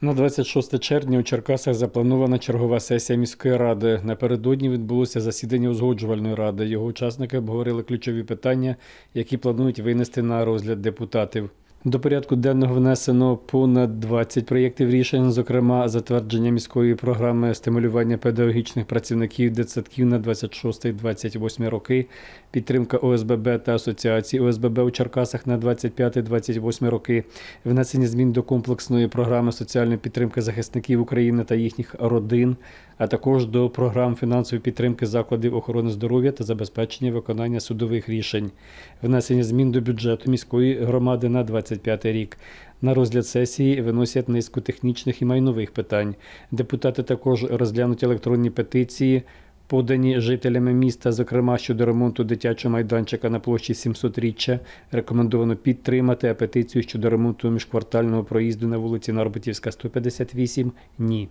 На 26 червня у Черкасах запланована чергова сесія міської ради. Напередодні відбулося засідання узгоджувальної ради. Його учасники обговорили ключові питання, які планують винести на розгляд депутатів. До порядку денного внесено понад 20 проєктів рішень, зокрема затвердження міської програми стимулювання педагогічних працівників дитсадків на 26-28 роки, підтримка ОСББ та асоціації ОСББ у Черкасах на 25-28 роки, внесення змін до комплексної програми соціальної підтримки захисників України та їхніх родин, а також до програм фінансової підтримки закладів охорони здоров'я та забезпечення виконання судових рішень, внесення змін до бюджету міської громади на 25 рік. На розгляд сесії виносять низку технічних і майнових питань. Депутати також розглянуть електронні петиції. Подані жителями міста, зокрема щодо ремонту дитячого майданчика на площі 700-річчя, рекомендовано підтримати, а петицію щодо ремонту міжквартального проїзду на вулиці Нарбутівська, 158 – ні.